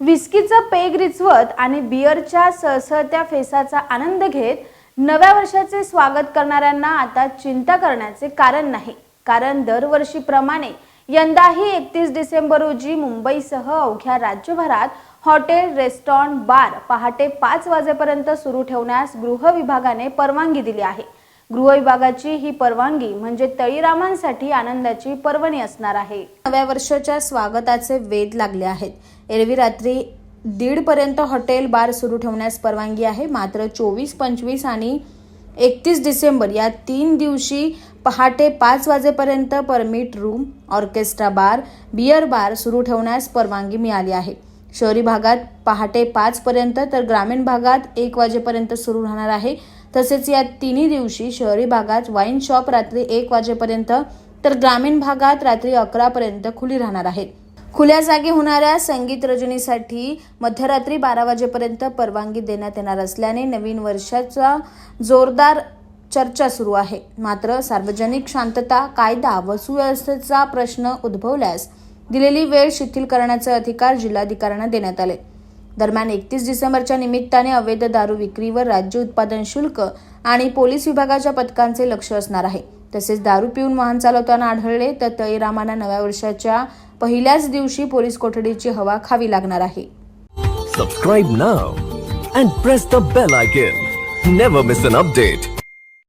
विस्कीचं peg रिचवत आणि बिअरच्या सळसळत्या फेसाचा आनंद घेत नव्या वर्षाचे स्वागत करणाऱ्यांना आता चिंता करण्याचे कारण नाही. कारण दरवर्षीप्रमाणे यंदाही एकतीस डिसेंबर रोजी मुंबईसह अवघ्या राज्यभरात हॉटेल रेस्टॉरंट बार पहाटे पाच वाजेपर्यंत सुरू ठेवण्यास गृह विभागाने परवानगी दिली आहे. गृहविभागाची ही परवानगी म्हणजे तळीरामांसाठी आनंदाची पर्वणी असणार आहे. नव्या वर्षाच्या स्वागताचे वेध लागले आहेत. एरवी रात्री दीडपर्यंत हॉटेल बार सुरू ठेवण्यास परवानगी आहे. मात्र चोवीस पंचवीस आणि एकतीस डिसेंबर या तीन दिवशी पहाटे पाच वाजेपर्यंत permit room orchestra bar beer bar सुरू ठेवण्यास परवानगी मिळाली आहे. शहरी भागात पहाटे पाचपर्यंत तर ग्रामीण भागात एक वाजेपर्यंत सुरू राहणार आहे. तसेच या तिन्ही दिवशी शहरी भागात वाईन शॉप रात्री एक वाजेपर्यंत तर ग्रामीण भागात रात्री अकरापर्यंत खुली राहणार आहेत. खुल्या जागी होणाऱ्या संगीत रजनीसाठी मध्यरात्री बारा वाजेपर्यंत परवानगी देण्यात येणार असल्याने नवीन वर्षाचा जोरदार चर्चा सुरू आहे. मात्र सार्वजनिक शांतता कायदा व सुव्यवस्थेचा प्रश्न उद्भवल्यास दिलेली वेळ शिथिल करण्याचे अधिकार जिल्हाधिकाऱ्यांना देण्यात आले. दरम्यान एकतीस डिसेंबरच्या निमित्ताने अवैध दारू विक्रीवर राज्य उत्पादन शुल्क आणि पोलीस विभागाच्या पथकांचे लक्ष असणार आहे. तसेच दारू पिऊन वाहन चालवताना आढळले तर तळीरामांना नव्या वर्षाच्या पहिल्याच दिवशी पोलीस कोठडीची हवा खावी लागणार आहे. Subscribe now and press the bell icon never miss an update